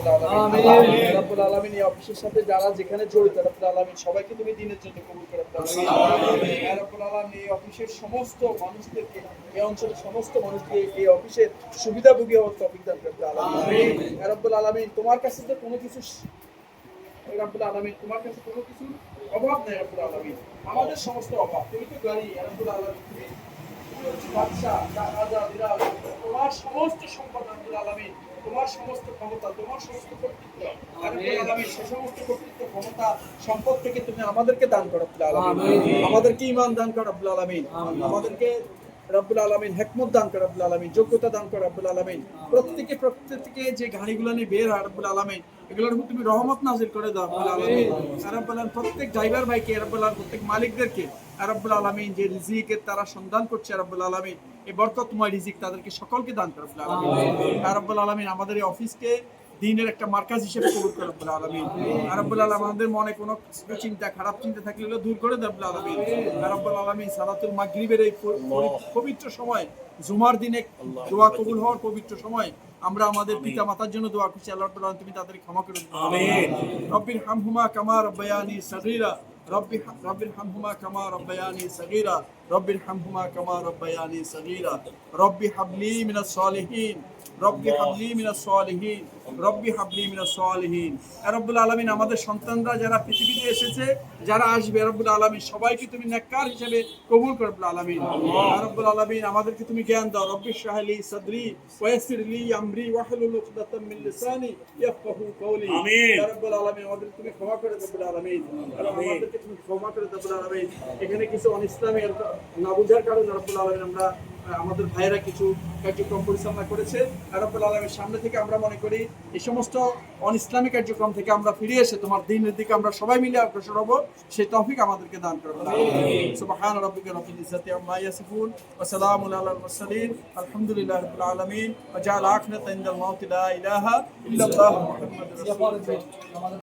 রব্বুল আলামিন এই অফিসের সাথে যারা যেখানে জড়িত রব্বুল আলামিন সবাইকে তুমি দিনের জন্য কবুল করে রব্বুল আলামিন রব্বুল আলামিন এই অফিসের সমস্ত মানুষদেরকে এই অঞ্চলের সমস্ত মানুষকে এই অফিসের সুবিধাভোগী হওয়ার তৌফিক দান করতে আলামিন ইয়া আলামিন তোমার কাছে তো কোনো কিছু রব্বুল আলামিন তোমার কাছে কোনো কিছু অভাব নেই রব্বুল আলামিন। আমাদের সমস্ত অভাব তুমি তো গাড়ি রব্বুল আলামিন তুমি বাদশা রাজা বিরাজ তোমার সমস্ত সম্পদ রব্বুল আলামিন তোমার সমস্ত ক্ষমতা তোমার সমস্ত কর্তৃত্ব আর রব্বুল সে সমস্ত কর্তৃত্ব ক্ষমতা সম্পদ থেকে তুমি আমাদেরকে দান করো আমাদেরকে ঈমান দান করো রব্বুল আলামিন। আমাদেরকে রব্বুল আলামিন হেকমত দান করে রব্বুল আলামিন। যোগ্যতা দান করে রব্বুল আলামিন। প্রত্যেকে প্রত্যেকে যে গাড়িগুলো নিয়ে বের হয় রব্বুল আলামিন এগুলোর উপর তুমি রহমত নাজিল করে দাও রব্বুল আলামিন। প্রত্যেক ড্রাইভার ভাইকে রব্বুল আলামিন প্রত্যেক মালিকদেরকে রব্বুল আলামিন যে রিজিকের তারা সন্ধান করছে রব্বুল আলামিন। এই বরকতময় রিজিক তাদেরকে সকলকে দান করে রব্বুল আলামিন। আমাদের এই অফিসকে দিনের একটা মার্কাজ হিসেবে কবুল করে রব্বুল আলামিন। আর রব্বুল আলামিন আমাদের মনে কোনো চিন্তা খারাপ চিন্তা থাকলে দূর করে রব্বুল আলামিন। আর রব্বুল আলামিন সালাতুল মাগরিবের এই পবিত্র সময় জুমার দিনে দোয়া কবুল হওয়ার পবিত্র সময় আমরা আমাদের পিতা মাতার জন্য দোয়া করছি। আল্লাহ তুমি তাদের ক্ষমা করে রব্বির হামহুমা কামা রব্বায়ানি সগীরা। রব্বি রব্বির হামহুমা কামা রব্বায়ানি সগীরা রব্বির হামহুমা কামা রব্বায়ানি সগীরা রব্বি হাবলি মিনাস সালিহিন রব্বি হাবলি মিনাস সালিহিন রব্বি হাবলি মিনাস সালিহিন। আর রব্বুল আলামিন আমাদের সন্তানরা যারা পৃথিবীতে এসেছে যারা আসবে রব্বুল আলামিন সবাইকে তুমি নেককার হিসেবে কবুল করে রব্বুল আলামিন। রব্বুল আলামিন আমাদেরকে তুমি জ্ঞান দাও। রব্বি শাহলি সাদরি ওয়াসির লি আমরি ওয়াহলুল উকদাতাম মিন লিসানি ইয়াফকাহু কওলি। আমিন। রব্বুল আলামিন আমাদের তুমি ক্ষমা করে দাও রব্বুল আলামিন। আমাদেরকে তুমি ক্ষমা করে দাও রব্বুল আলামিন। এখানে কিছু অনিসলামী না বুঝার কারণে রব্বুল আলামিন আমরা আমাদের ভাইয়েরা কিছু কার্যক্রম পরিচালনা করেছে। আর রব্বুল আলামিন সামনে থেকে আমরা মনে করি এই সমস্ত অন ইসলামী কার্যক্রম থেকে আমরা ফিরে এসে তোমার দিনের দিকে আমরা সবাই মিলে অগ্রসর হব সেই তৌফিক আমাদেরকে দান করো। সুবহান রাব্বিকা রাব্বিল ইজ্জাতি আম্মা ইয়াসিফুন ওয়া সালামুন আলাল মুরসালিন আলহামদুলিল্লাহি রাব্বিল আলামিন ওয়া জাআল আখিরাতা ইনদাল মাউতি লা ইলাহা ইল্লাল্লাহ মুহাম্মাদুর রাসূলুল্লাহ।